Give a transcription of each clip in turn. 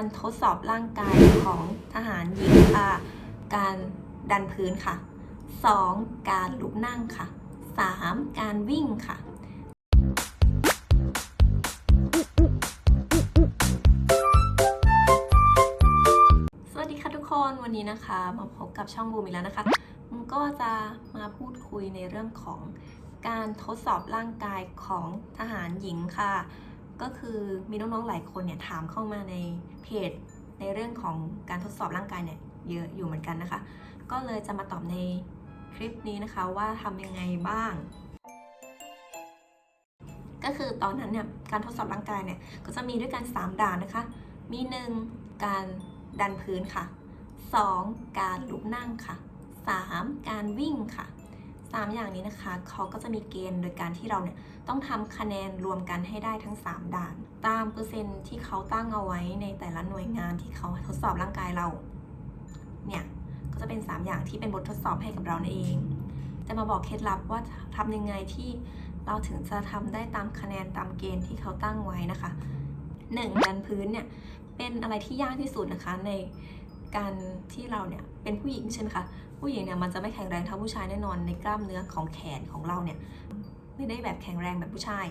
การทดสอบร่างกายของทหารหญิงค่ะการดันพื้นค่ะ 2. การลุกนั่งค่ะ 3. การวิ่งค่ะสวัสดีค่ะทุกคนวันนี้นะคะมาพบกับช่องบูมอีกแล้วนะคะมก็จะมาพูดคุยในเรื่องของการทดสอบร่างกายของทหารหญิงค่ะ ก็คือมีน้องๆหลายคนเนี่ยถามเข้ามาในเพจในเรื่องของการทดสอบร่างกายเนี่ยเยอะอยู่เหมือนกันนะคะ ก็เลยจะมาตอบในคลิปนี้นะคะว่าทำยังไงบ้าง ก็คือตอนนั้นเนี่ยการทดสอบร่างกายเนี่ยก็จะมีด้วยกัน 3 ด่านนะคะ มี 1 การดันพื้นค่ะ 2. การลุกนั่งค่ะ 3. การวิ่งค่ะ 3 อย่างนี้นะคะเขาก็จะมีเกณฑ์โดยการที่เราเนี่ยต้องทำคะแนนรวมกันให้ได้ทั้ง 3 ด่าน ตามเปอร์เซ็นต์ที่เขาตั้งเอาไว้ในแต่ละหน่วยงานที่เขาทดสอบร่างกายเรา เนี่ยก็จะเป็น 3 อย่างที่เป็นบททดสอบให้กับเรานั่นเอง จะมาบอกเคล็ดลับว่าทำยังไงที่เราถึงจะทำได้ตามคะแนนตามเกณฑ์ที่เขาตั้งไว้นะคะ 1. ดันพื้นเนี่ยเป็นอะไรที่ยากที่สุดนะคะใน การที่เราเนี่ยเป็นผู้หญิงใช่ไหมคะผู้หญิงเนี่ยมันจะไม่แข็งแรงเท่าผู้ชายแน่นอนในกล้ามเนื้อของแขนของเราเนี่ยไม่ได้แบบแข็งแรงแบบผู้ชาย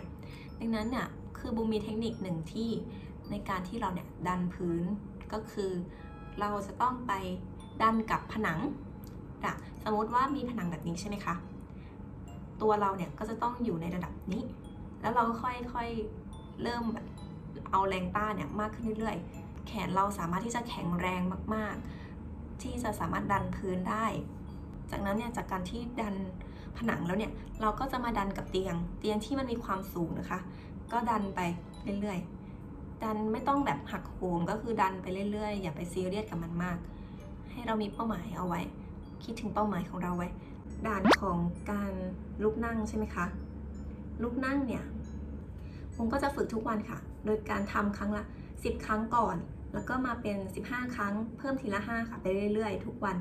ดังนั้นเนี่ยคือบูมมีเทคนิคหนึ่งที่ในการที่เราเนี่ยดันพื้นก็คือเราจะต้องไปดันกับผนังอะสมมติว่ามีผนังแบบนี้ใช่ไหมคะ ตัวเราเนี่ยก็จะต้องอยู่ในระดับนี้ แล้วเราก็ค่อยๆเริ่มแบบเอาแรงต้านเนี่ยมากขึ้นเรื่อยๆ แขนเราสามารถที่จะแข็งแรงมาก ๆ ที่จะสามารถดันพื้นได้ จากนั้นเนี่ยจากการที่ดันผนังแล้วเนี่ยเราก็จะมาดันกับเตียง เตียงที่มันมีความสูงนะคะ ก็ดันไปเรื่อยๆ ดันไม่ต้องแบบหักโหมก็คือดันไปเรื่อยๆ อย่าไปซีเรียสกับมันมาก ให้เรามีเป้าหมายเอาไว้ คิดถึงเป้าหมายของเราไว้ ด่านของการลุกนั่งใช่ไหมคะ ลุกนั่งเนี่ยผมก็จะฝึกทุกวันค่ะ โดยการทำครั้งละ 10 ครั้งก่อน แล้วก็มาเป็น 15 ครั้ง เพิ่มทีละ 5 ค่ะไปเรื่อยๆ ทุกวัน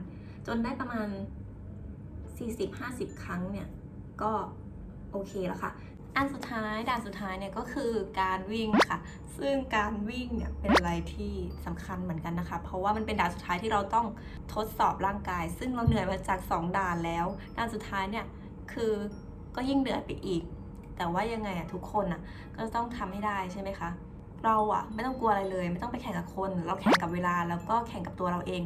จนได้ประมาณ 40-50 ครั้งเนี่ย ก็โอเคแล้วค่ะ อันสุดท้ายด่านสุดท้ายเนี่ยก็คือการวิ่งค่ะ ซึ่งการวิ่งเนี่ยเป็นอะไรที่สำคัญเหมือนกันนะคะ เพราะว่ามันเป็นด่านสุดท้ายที่เราต้องทดสอบร่างกาย ซึ่งเราเหนื่อยมาจาก 2 ด่านแล้ว ด่านสุดท้ายเนี่ยคือก็ยิ่งเหนื่อยไปอีก แต่ว่ายังไงอะทุกคนอะก็ต้องทำให้ได้ใช่ไหมคะ เราอะไม่ต้องกลัวอะไรเลย ไม่ต้องไปแข่งกับคน เราแข่งกับเวลาแล้วก็แข่งกับตัวเราเอง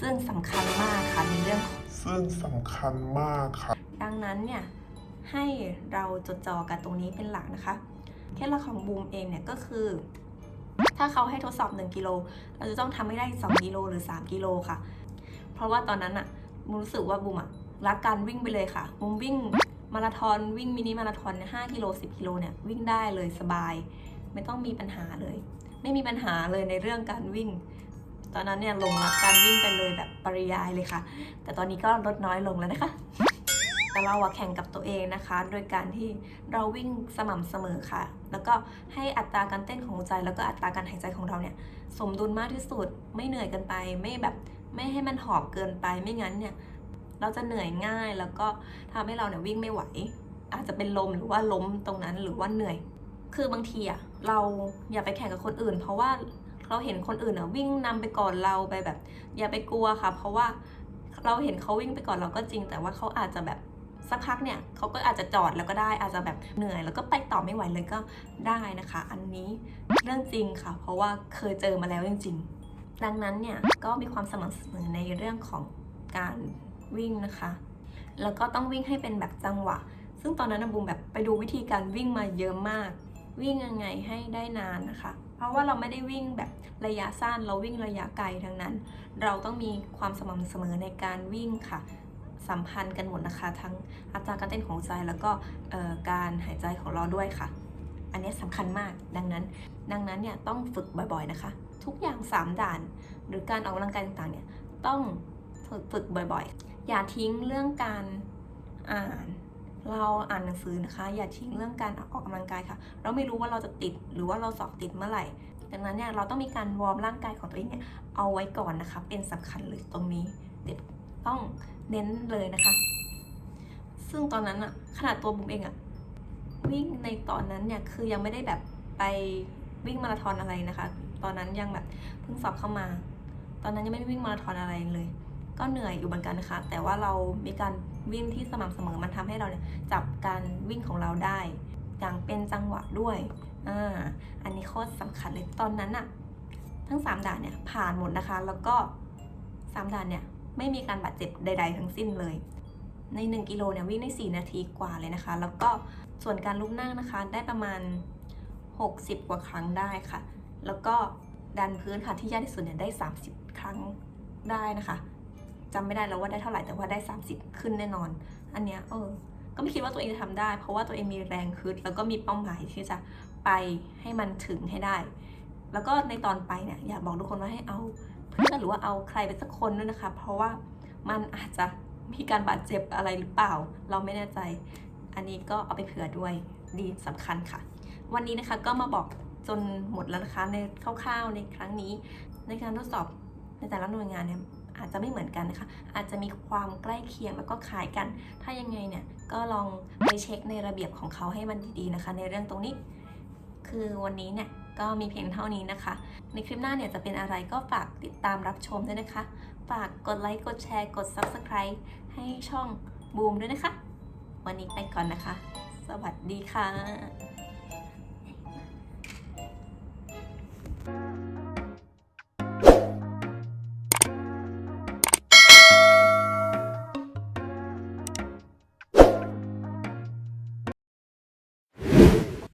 ซึ่งสำคัญมากค่ะในเรื่องของซึ่งสำคัญมากครับดังนั้นเนี่ยให้เราจดจ่อกับตรงนี้เป็นหลักนะคะเคล็ดลับของบูมเองเนี่ยก็คือ ถ้าเขาให้ทดสอบ 1กิโลเราจะต้องทำให้ได้ 2กิโลหรือ 3กิโลค่ะ เพราะว่าตอนนั้นอะบูมรู้สึกว่าบูมอะรักการวิ่งไปเลยค่ะบูมวิ่งมาราธอนวิ่งมินิมาราธอนเนี่ย5กิโล10กิโลเนี่ยวิ่งได้เลยสบาย ไม่ต้องมีปัญหาเลย ไม่มีปัญหาเลยในเรื่องการวิ่ง ตอนนั้นเนี่ยลงรักการวิ่งไปเลยแบบปริยายเลยค่ะ แต่ตอนนี้ก็ลดน้อยลงแล้วนะคะแต่เราแข่งกับตัวเองนะคะ โดยการที่เราวิ่งสม่ำเสมอค่ะ แล้วก็ให้อัตราการเต้นของหัวใจ แล้วก็อัตราการหายใจของเราเนี่ยสมดุลมากที่สุดไม่เหนื่อยเกินไป ไม่แบบไม่ให้มันหอบเกินไปไม่งั้นเนี่ยเราจะเหนื่อยง่ายแล้วก็ทำให้เราเนี่ยวิ่งไม่ไหว อาจจะเป็นลมหรือว่าล้มตรงนั้นหรือว่าเหนื่อย คือบางทีอะเราอย่าไปแข่งกับคนอื่น เพราะว่าเราเห็นคนอื่นอะวิ่งนำไปก่อนเราไปแบบ อย่าไปกลัวค่ะ เพราะว่าเราเห็นเขาวิ่งไปก่อนเราก็จริง แต่ว่าเขาอาจจะแบบสักพักเนี่ยเขาก็อาจจะจอดแล้วก็ได้อาจจะแบบเหนื่อย แล้วก็ไปต่อไม่ไหวเลยก็ได้นะคะ อันนี้เรื่องจริงค่ะ เพราะว่าเคยเจอมาแล้วจริงๆ ดังนั้นเนี่ยก็มีความสม่ำเสมอในเรื่องของการวิ่งนะคะ แล้วก็ต้องวิ่งให้เป็นแบบจังหวะ ซึ่งตอนนั้นนะบูมแบบไปดูวิธีการวิ่งมาเยอะมาก วิ่งยังไงให้ได้นานนะคะ เพราะว่าเราไม่ได้วิ่งแบบระยะสั้น เราวิ่งระยะไกลทั้งนั้น เราต้องมีความสม่ำเสมอในการวิ่งค่ะ สัมพันธ์กันหมดนะคะ ทั้งอัตราการเต้นของหัวใจแล้วก็การหายใจของเราด้วยค่ะ อันนี้สำคัญมากดังนั้น ดังนั้นเนี่ยต้องฝึกบ่อยๆนะคะ ทุกอย่าง 3 ด่าน หรือการออกกำลังกายต่างๆเนี่ยต้องฝึกฝึกบ่อยๆ อย่าทิ้งเรื่องการอ่าน เราอ่านหนังสือนะคะ อย่าทิ้งเรื่องการออกกำลังกายค่ะ เราไม่รู้ว่าเราจะติดหรือว่าเราสอบติดเมื่อไหร่ดังนั้นเนี่ยเราต้องมีการวอร์มร่างกายของตัวเองเนี่ยเอาไว้ก่อนนะคะ เป็นสำคัญเลยตรงนี้เด็ดต้องเน้นเลยนะคะ ซึ่งตอนนั้นอะขนาดตัวบุ๋มเองอะวิ่งในตอนนั้นเนี่ยคือยังไม่ได้แบบไปวิ่งมาราธอนอะไรนะคะตตอนนั้นยังแบบเพิ่งสอบเข้ามา ตอนนั้นยังไม่ได้วิ่งมาราธอนอะไรเลย ก็เหนื่อยอยู่เหมือนกันนะคะ แต่ว่าเรามีการวิ่งที่สม่ำเสมอมันทำให้เราเนี่ยจับการวิ่งของเราได้ อย่างเป็นจังหวะด้วยอ่าอันนี้โคตรสำคัญเลยตอนนั้นอะทั้ง 3 ด่านเนี่ยผ่านหมดนะคะ แล้วก็ 3 ด่านเนี่ยไม่มีการบาดเจ็บใด ๆ ทั้งสิ้นเลย ใน 1 กิโลเนี่ยวิ่งได้ 4 นาทีกว่าเลยนะคะ แล้วก็ส่วนการลุกนั่งนะคะ ได้ประมาณ 60 กว่าครั้งได้ค่ะ แล้วก็ดันพื้นค่ะที่ยากที่สุดเนี่ยได้ 30 ครั้งได้นะคะ จำไม่ได้แล้วว่าได้เท่าไหร่แต่ว่าได้ 30 ขึ้นแน่นอน อันเนี้ยเออ ก็ไม่คิดว่าตัวเองจะทำได้ เพราะว่าตัวเองมีแรงคึดแล้วก็มีเป้าหมายที่จะไปให้มันถึงให้ได้ แล้วก็ในตอนไปเนี่ยอยากบอกทุกคนว่าให้เอาเพื่อนหรือว่าเอาใครไปสักคนด้วยนะคะ เพราะว่ามันอาจจะมีการบาดเจ็บอะไรหรือเปล่า เราไม่แน่ใจ อันนี้ก็เอาไปเผื่อด้วยดีสำคัญค่ะ วันนี้นะคะก็มาบอกจนหมดแล้วนะคะในคร่าวๆในครั้งนี้ ในการทดสอบในแต่ละหน่วยงานเนี่ย อาจจะไม่เหมือนกันนะคะ อาจจะมีความใกล้เคียงแล้วก็คล้ายกัน ถ้ายังไงเนี่ยก็ลองไปเช็คในระเบียบของเขาให้มันดีๆนะคะ ในเรื่องตรงนี้ คือวันนี้เนี่ยก็มีเพียงเท่านี้นะคะ ในคลิปหน้าเนี่ยจะเป็นอะไรก็ฝากติดตามรับชมด้วยนะคะ ฝากกดไลค์ กดแชร์ กด Subscribe ให้ช่องบูมด้วยนะคะ วันนี้ไปก่อนนะคะ สวัสดีค่ะ